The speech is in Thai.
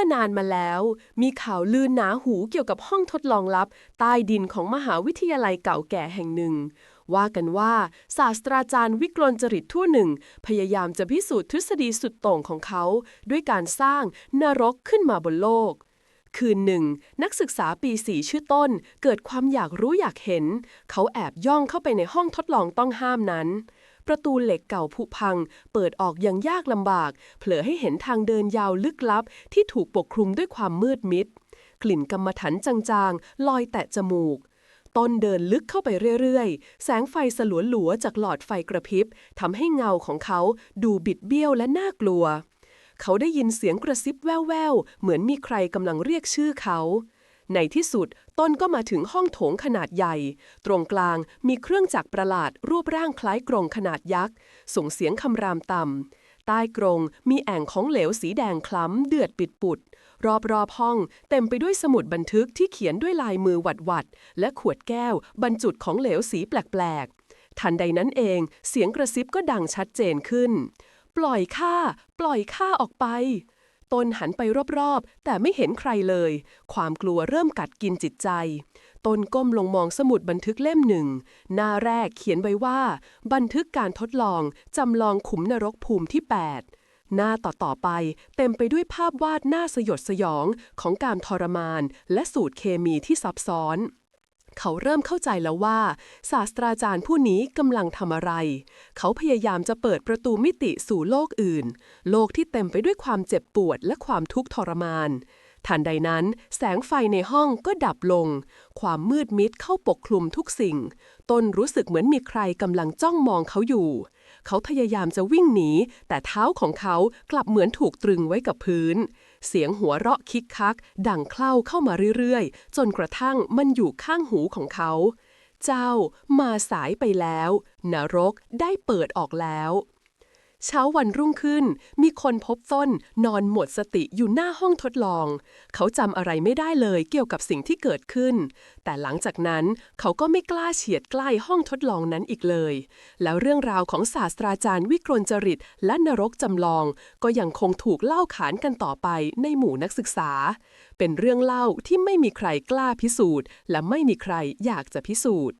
มื่อนานมาแล้ว มีข่าวลือหนาหูเกี่ยวกับห้องทดลองลับ ใต้ดินของมหาวิทยาลัยเก่าแก่แห่งหนึ่ง ว่ากันว่าศาสตราจารย์วิกรลจริตทั่วหนึ่ง พยายามจะพิสูจน์ทฤษฎีสุดโต่งของเขา ด้วยการสร้างนรกขึ้นมาบนโลกคืนหนึ่ง นักศึกษาปีสี่ชื่อต้น เกิดความอยากรู้อยากเห็น เขาแอบย่องเข้าไปในห้องทดลองต้องห้ามนั้น ประตูเหล็กเก่าผุพัง เปิดออกอย่างยากลำบาก เผลอให้เห็นทางเดินยาวลึกลับ ที่ถูกปกคลุมด้วยความมืดมิด กลิ่นกรรมฐานจางๆ ลอยแตะจมูก ต้นเดินลึกเข้าไปเรื่อยๆ แสงไฟสลัวหลัวๆจากหลอดไฟกระพริบทำให้เงาของเขาดูบิดเบี้ยวและน่ากลัว เขาได้ยินเสียงกระซิบแว่วๆ เหมือนมีใครกำลังเรียกชื่อเขา ในที่สุดต้นก็มาถึงห้องโถงขนาดใหญ่ ตรงกลางมีเครื่องจักรประหลาดรูปร่างคล้ายกรงขนาดยักษ์ ส่งเสียงคำรามต่ำใต้กรงมีแอ่งของเหลวสีแดงคล้ำเดือดปิดปุด รอบๆห้อง เต็มไปด้วยสมุดบันทึกที่เขียนด้วยลายมือหวัดๆและขวดแก้ว บรรจุของเหลวสีแปลกๆ ทันใดนั้นเอง เสียงกระซิบก็ดังชัดเจนขึ้น ปล่อยข้าปล่อยข้าออกไป ตนหันไปรอบๆ แต่ไม่เห็นใครเลย ความกลัวเริ่มกัดกินจิตใจ ตนก้มลงมองสมุดบันทึกเล่มหนึ่ง หน้าแรกเขียนไว้ว่า บันทึกการทดลองจำลองขุมนรกภูมิที่ 8 หน้าต่อๆไป เต็มไปด้วยภาพวาดหน้าสยดสยองของการทรมาน และสูตรเคมีที่ซับซ้อน เขาเริ่มเข้าใจแล้วว่า ศาสตราจารย์ผู้นี้กำลังทำอะไร เขาพยายามจะเปิดประตูมิติสู่โลกอื่น โลกที่เต็มไปด้วยความเจ็บปวดและความทุกข์ทรมาน ทันใดนั้น แสงไฟในห้องก็ดับลง ความมืดมิดเข้าปกคลุมทุกสิ่ง ต้นรู้สึกเหมือนมีใครกำลังจ้องมองเขาอยู่ เขาพยายามจะวิ่งหนี แต่เท้าของเขากลับเหมือนถูกตรึงไว้กับพื้น เสียงหัวเราะคิกคัก ดังเคล้าเข้ามาเรื่อยๆ จนกระทั่งมันอยู่ข้างหูของเขา เจ้ามาสายไปแล้ว นรกได้เปิดออกแล้ว เช้าวันรุ่งขึ้น มีคนพบต้นนอนหมดสติอยู่หน้าห้องทดลอง เขาจำอะไรไม่ได้เลยเกี่ยวกับสิ่งที่เกิดขึ้น แต่หลังจากนั้นเขาก็ไม่กล้าเฉียดใกล้ห้องทดลองนั้นอีกเลย แล้วเรื่องราวของศาสตราจารย์วิกรลจริต และนรกจำลอง ก็ยังคงถูกเล่าขานกันต่อไปในหมู่นักศึกษา เป็นเรื่องเล่าที่ไม่มีใครกล้าพิสูจน์ และไม่มีใครอยากจะพิสูจน์